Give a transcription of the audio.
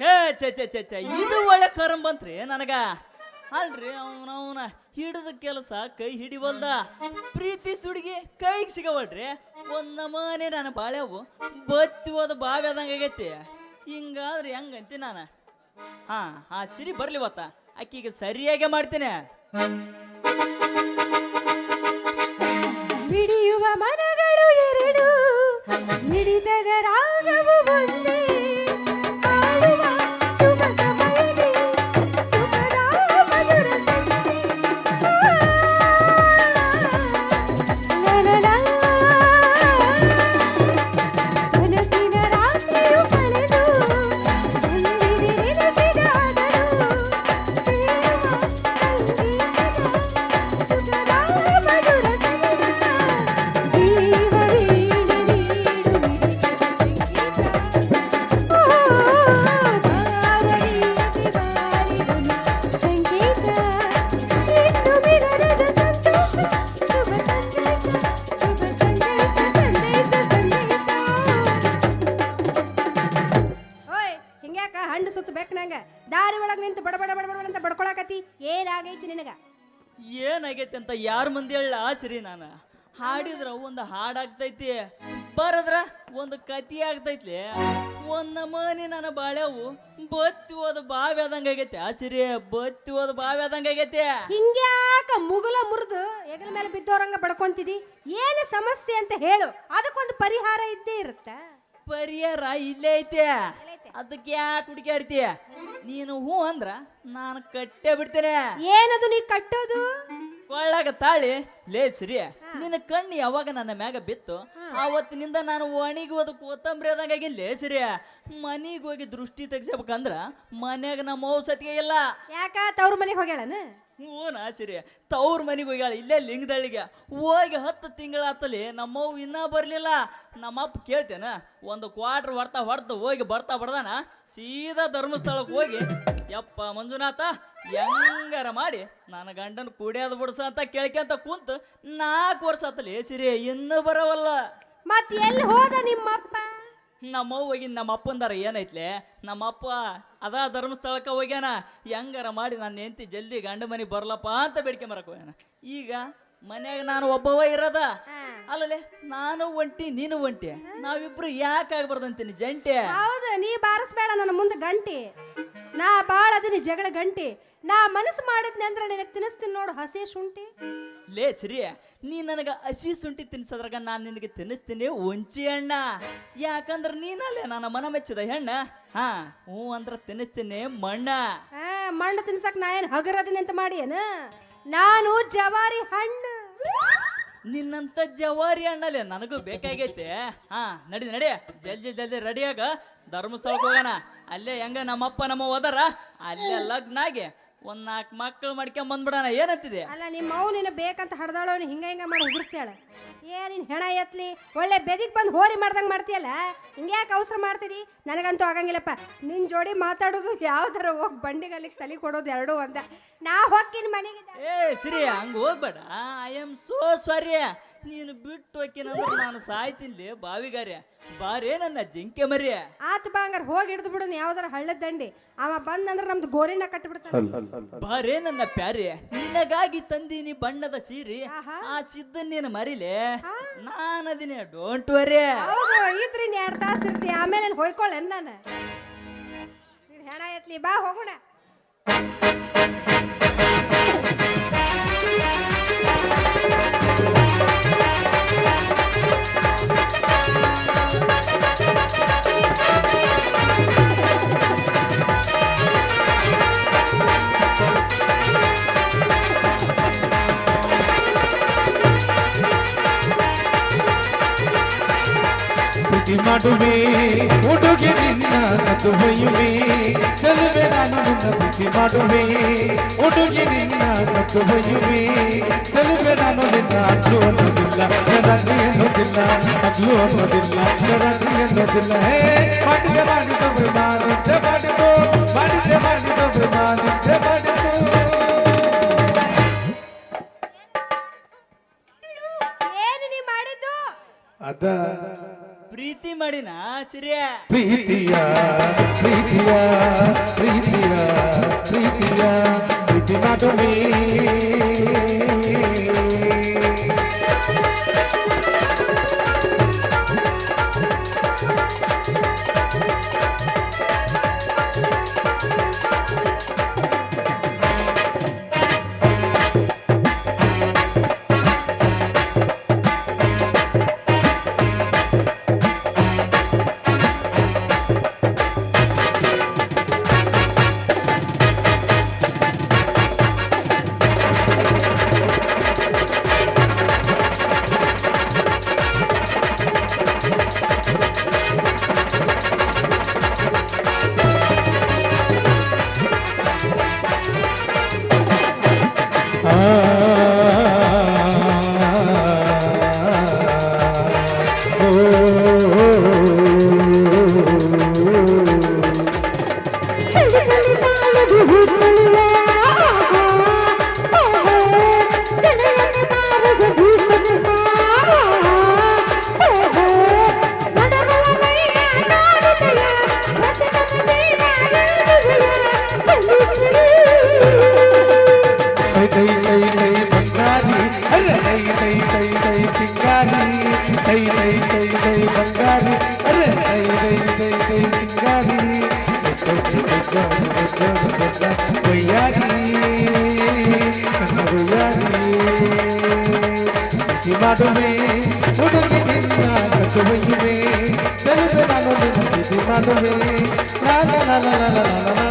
ಛೇ ಛೇ ಛೇ ಛೇ ಇದು ಒಳ್ಳೆ ಕರಂ ಬಂತ್ರಿ ನನಗ. ಅಲ್ರಿ ಅವನವನ ಹಿಡಿದ ಕೆಲಸ ಕೈ ಹಿಡಿವಲ್ದ. ಪ್ರೀತಿ ಸುಡುಗಿ ಕೈಗೆ ಸಿಗವಲ್ರಿ. ಒಂದ್ ನಮನೆ ನನ್ನ ಬಾಳ್ಯಾವು, ಬತ್ತಿ ಹೋದ ಬಾವಿ ಆಗೈತಿ. ಹಿಂಗಾದ್ರೆ ಹೆಂಗಂತಿ ನಾನು? ಹಾ, ಆ ಸಿರಿ ಬರ್ಲಿವತ್ತ ಆಕಿಗೆ ಸರಿಯಾಗೆ ಮಾಡ್ತೀನಿ. ಹಿಡಿಯುವ ಮನಗಳು ಎರಡು. ಮಿಡಿದಗ ಬಡ್ಕೊಳಕತಿ ಏನಾಗೈತಿ ನಿನಗ? ಏನಾಗೈತಿ ಅಂತ ಯಾರ ಮಂದಿ ಹೇಳ ಆಚರಿ ನಾನು? ಹಾಡಿದ್ರ ಒಂದು ಹಾಡಾಗ್ತೈತಿ ಬರದ್ರ ಒಂದು ಕತಿ ಆಗ್ತೈತಿ ಒಂದ್ ನಮನಿ ನನ್ನ ಬಾಳ್ಯಾವು ಬತ್ತಿ ಹೋದ ಬಾವಿ ಆದಂಗ ಆಗೈತಿ. ಆಚರಿ ಬತ್ತಿ ಹೋದ ಬಾವಿ ಆದಂಗ ಆಗೈತಿ. ಹಿಂಗ್ಯಾಕ ಮುಗುಲ ಮುರಿದು ಹೆಗಲ ಮೇಲೆ ಬಿದ್ದೋರಂಗ ಬಡ್ಕೊಂತಿದಿ ಏನು ಸಮಸ್ಯೆ ಅಂತ ಹೇಳು. ಅದಕ್ಕೊಂದು ಪರಿಹಾರ ಇದ್ದೇ ಇರುತ್ತ? ಪರಿಹಾರ ಇಲ್ಲೇ ಐತಿ. ಅದಕ್ಕೆ ಯಾಕೆ ಆಡ್ತೀಯ? ನೀನು ಹೂ ಅಂದ್ರ ನಾನು ಕಟ್ಟೆ ಬಿಡ್ತೇನೆ. ಏನದು ನೀ ಕಟ್ಟೋದು? ಕೊಳ್ಳಾಗ ತಾಳಿ ಲೇ ಸರಿ ನಿನ್ನ ಕಣ್ಣು ಯಾವಾಗ ನನ್ನ ಮ್ಯಾಗ ಬಿತ್ತು? ಆವತ್ತಿನಿಂದ ನಾನು ಒಣಗಿ ಹೋದ ಆದಂಗಾಗಿ ಲೇ ಸರಿ ಮನೆಗೆ ಹೋಗಿ ದೃಷ್ಟಿ ತೆಗ್ಸಬೇಕಂದ್ರ ಮನ್ಯಾಗ ನಮ್ಮ ಔಷಧಿಗೆ ಇಲ್ಲ. ಯಾಕ ತವ್ರ ಮನೆಗೆ ಹೋಗ್ಯಾಳನ? ಹ್ಞೂ ಸಿರಿ ತವ್ರ ಮನೆಗೆ ಹೋಗ್ಯಾಳ, ಇಲ್ಲೇ ಲಿಂಗದಳ್ಳಿಗೆ. ಹೋಗಿ ಹತ್ತು ತಿಂಗಳಾತಲಿ ನಮ್ಮವ್ ಇನ್ನೂ ಬರಲಿಲ್ಲ. ನಮ್ಮಪ್ಪ ಕೇಳ್ತೇನ, ಒಂದು ಕ್ವಾರ್ಟರ್ ಹೊಡ್ತಾ ಹೊಡೆದು ಹೋಗಿ ಬರ್ತಾ ಬರ್ದಾನ, ಸೀದಾ ಧರ್ಮಸ್ಥಳಕ್ಕೆ ಹೋಗಿ, ಯಪ್ಪ ಮಂಜುನಾಥ, ಹೆಂಗಾರ ಮಾಡಿ ನನ್ನ ಗಂಡನ ಕುಡಿಯೋದು ಬಿಡ್ಸ ಅಂತ ಕೇಳ್ಕೊಂತ ಕುಂತು ನಾಲ್ಕು ವರ್ಷ ಆತಲಿ ಸಿರಿ, ಇನ್ನೂ ಬರವಲ್ಲ. ಮತ್ತೆ ಎಲ್ಲಿ ಹೋದ ನಿಮ್ಮಪ್ಪ? ನಮ್ಮವ್ವ ಹೋಗಿ ನಮ್ಮ ಅಪ್ಪಂದಾರ ಏನೈತ್ಲೆ? ನಮ್ಮಪ್ಪ ಅದ ಧರ್ಮಸ್ಥಳಕ್ಕೆ ಹೋಗ್ಯಾನ. ಹೆಂಗಾರ ಮಾಡಿ ನಾನು ಹೆಂಡತಿ ಜಲ್ದಿ ಗಂಡ ಮನೆಗೆ ಬರ್ಲಪ್ಪ ಅಂತ ಬೇಡ್ಕೊಂಬರಕ್ ಹೋಗ್ಯಾನ. ಈಗ ಮನ್ಯಾಗ ನಾನು ಒಬ್ಬವ ಇರೋದ. ಅಲ್ಲಲೆ ನಾನು ಒಂಟಿ ನೀನು ಒಂಟಿ. ನಾವಿಬ್ರು ಯಾಕೆ ಆಗ್ಬಾರ್ದಂತೀನಿ ಜಂಟಿ? ಹೌದು ನೀ ಬಾರಿಸ್ಬೇಡ ನನ್ನ ಮುಂದೆ ಗಂಟಿ. ನಾ ಬಾಳ ಅದೀನಿ ಜಗಳ ಗಂಟಿ. ನಾ ಮನಸ್ಸು ಮಾಡಿದ್ನೆ ಅಂದ್ರೆ ನಿನಗೆ ತಿನ್ನಿಸ್ತೀನಿ ನೋಡು ಹಸಿ ಶುಂಠಿ. ಲೇ ಸರಿ ನೀ ನನಗೆ ಹಸಿ ಶುಂಠಿ ತಿನ್ಸದ್ರಾಗ ನಾನು ನಿನಗೆ ತಿನ್ನಿಸ್ತೀನಿ ಒಂಚಿ ಅಣ್ಣ. ಯಾಕಂದ್ರೆ ನೀನಲ್ಲೇ ನನ್ನ ಮನ ಮೆಚ್ಚಿದ ಹೆಣ್ಣ. ಹಾ ಹ್ಞೂ ಅಂದ್ರೆ ತಿನ್ನಿಸ್ತೀನಿ ಮಣ್ಣ. ಆ, ಮಣ್ಣು ತಿನ್ಸಕ್ ನಾ ಏನು ಹಗರದಿನಿ ಅಂತ ಮಾಡಿ ಏನು? ನಾನು ಜವಾರಿ ಹಣ್ಣು. ನಿನ್ನಂತ ಜವಾರಿ ಅಣ್ಣಲೇ ನನಗೂ ಬೇಕಾಗೈತೆ. ಹಾ ನಡಿ ನಡಿ ಜಲ್ದಿ ಜಲ್ದಿ ರೆಡಿಯಾಗ ಧರ್ಮಸ್ಥಳಕ್ಕೆ ಹೋಗೋಣ. ಅಲ್ಲೇ ಹೆಂಗ ನಮ್ಮಪ್ಪ ನಮ್ಮ ಹೋದಾರ? ಅಲ್ಲೇ ಲಗ್ನ ಆಗಿ ಒಂದ್ ನಾಲ್ಕು ಮಕ್ಕಳು ಮಾಡ್ಕೊಂಡ್ ಬಂದ್ಬಿಡಣ ಏನಂತಿದೆ ಅಲ್ಲ ನಿಮ್ಮ ಅವ್ ನಿನ್ನ ಬೇಕಂತ ಹಡ್ದಾಳ ಅವ್ನು ಹಿಂಗ ಹಿಂಗ ಮಾಡಿ ಉಗುರ್ಸ್ಯಾಳ. ಏ ನಿನ್ ಹೆಣ ಎತ್ಲಿ ಒಳ್ಳೆ ಬೆದಿಗ್ ಬಂದು ಹೋರಿ ಮಾಡ್ದಂಗೆ ಮಾಡ್ತೀಯಲ್ಲ? ಹಿಂಗ್ಯಾಕೆ ಅವಸರ ಮಾಡ್ತೀರಿ ನನಗಂತೂ ಆಗಂಗಿಲ್ಲಪ್ಪ. ನಿನ್ ಜೋಡಿ ಮಾತಾಡೋದು ಯಾವ್ದಾರ ಹೋಗಿ ಬಂಡಿಗಲ್ಲಿಗೆ ತಲೆ ಕೊಡೋದು ಎರಡು ಅಂತ ನಾ ಹೊಕ್ಕಿನ ಮನೆಗೆ ಏ ಸಿರಿ ಹಂಗ ಹೋಗ್ಬೇಡ. ಐ ಆಮ್ ಸೋ ಸಾರಿ ನೀನು ಬಿಟ್ಟು ಹೋಕಿನಂದ್ರೆ ನಾನು ಸಾಯ್ತೀನಿ ಬಾವಿಗಾರ್ಯ. ಬಾರೇ ನನ್ನ ಜಿಂಕೆ ಮರಿ ಆತ್ ಬಾ ಹಂಗಾರ ಹೋಗಿ ಹಿಡ್ದು ಬಿಡು ಯಾವ್ದಾರ ಹಳ್ಳದ ದಂಡಿ. ಅವ ಬಂದಂದ್ರೆ ನಮ್ದು ಗೋರಿನ ಕಟ್ಟಿಬಿಡ್ತಾನೆ ಬಾರೇ ನನ್ನ ಪ್ಯಾರಿ ನಿನಗಾಗಿ ತಂದೀನಿ ಬಣ್ಣದ ಸೀರಿ. ಆಹಾ. ಆ ಸಿದ್ಧ ನೀನು ಮರಿಲೆ. ನಾನದಿನೇ ಡೋಂಟ್ ವರಿ ಹೌದು ಇದ್ರಿ ನೀ ಎರಡು ತಾಸು ಇರ್ತಿ ಆಮೇಲೆ ಹೊಯ್ಕೊಳ್ಳೇನ್ ನಾನು ನೀನ್ ಹೆಣ ಎತ್ಲಿ ಬಾ ಹೋಗೋಣ. ಮಾಡುವೆ ಹುಡುಗಿ ನಿನ್ನ ಸತ್ತು ಹೊಯ್ಯುವೆ ಚೆಲುವೆ ನಾನು ನಿನ್ನ ಪ್ರೀತಿ ಮಾಡುವೆ ಹುಡುಗಿ ನಿನ್ನ ಸತ್ತು ಹೊಯ್ಯುವೆ ಚೆಲುವೆ ನಾನು ನಿನ್ನ ಅಗ್ಲು ಅನ್ನೋದಿಲ್ಲ ಜರಾಗ್ಲಿ ಅನ್ನೋದಿಲ್ಲ ಅಗ್ಲು ಅನ್ನೋದಿಲ್ಲ ಜರಾಗ್ಲಿ ಅನ್ನೋದಿಲ್ಲ ಹೇ ಮಾಡಿದೆ ಮಾಡಿದವ್ರು ನಾನಿದ್ದೆ ಮಾಡಿದ್ದು ಮಾಡಿದೆ ಮಾಡಿದವ್ರು ನಾನಿದ್ದೆ ಮಾಡಿದ್ದು ಪ್ರೀತಿ ಮಾಡಿನ ಆಚರ್ಯ ಪ್ರೀತಿಯ ಪ್ರೀತಿಯ ಪ್ರೀತಿ தை தை தை பங்காரி அரே தை தை தை தை சிங்காரி தை தை தை தை பங்காரி அரே தை தை தை தை சிங்காரி ಮಾಧುವೆ ಹುಡುಗಿಗಿನ್ನ ಕಸುವೆಯುವೆ ಮಾಧುವೆ ಲಾಲ ಲಾಲ ಲಾಲ ಲಾಲ